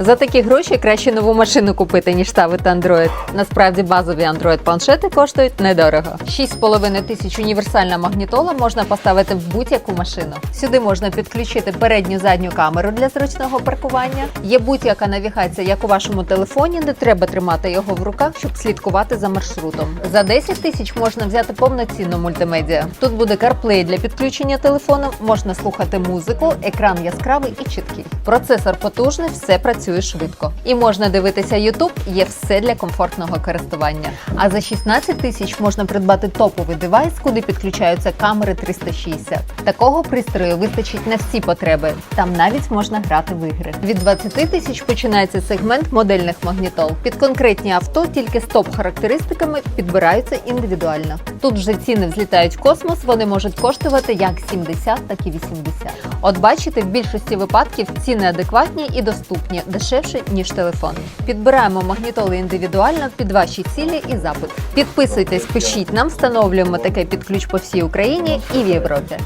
За такі гроші краще нову машину купити, ніж ставити Android. Насправді базові Android планшети коштують недорого. 6,5 тисяч універсальна магнітола можна поставити в будь-яку машину. Сюди можна підключити передню задню камеру для зручного паркування. Є будь-яка навігація, як у вашому телефоні, не треба тримати його в руках, щоб слідкувати за маршрутом. За 10 тисяч можна взяти повноцінну мультимедіа. Тут буде CarPlay для підключення телефону, можна слухати музику, екран яскравий і чіткий. Процесор потужний, все працює швидко. І можна дивитися YouTube, є все для комфортного користування. А за 16 тисяч можна придбати топовий девайс, куди підключаються камери 360. Такого пристрою вистачить на всі потреби. Там навіть можна грати в ігри. Від 20 тисяч починається сегмент модельних магнітол. Під конкретні авто тільки з топ-характеристиками підбираються індивідуально. Тут вже ціни взлітають в космос, вони можуть коштувати як 70, так і 80. От бачите, в більшості випадків ціни адекватні і доступні, дешевше ніж телефон. Підбираємо магнітоли індивідуально під ваші цілі і запит. Підписуйтесь, пишіть нам, встановлюємо таке під ключ по всій Україні і в Європі.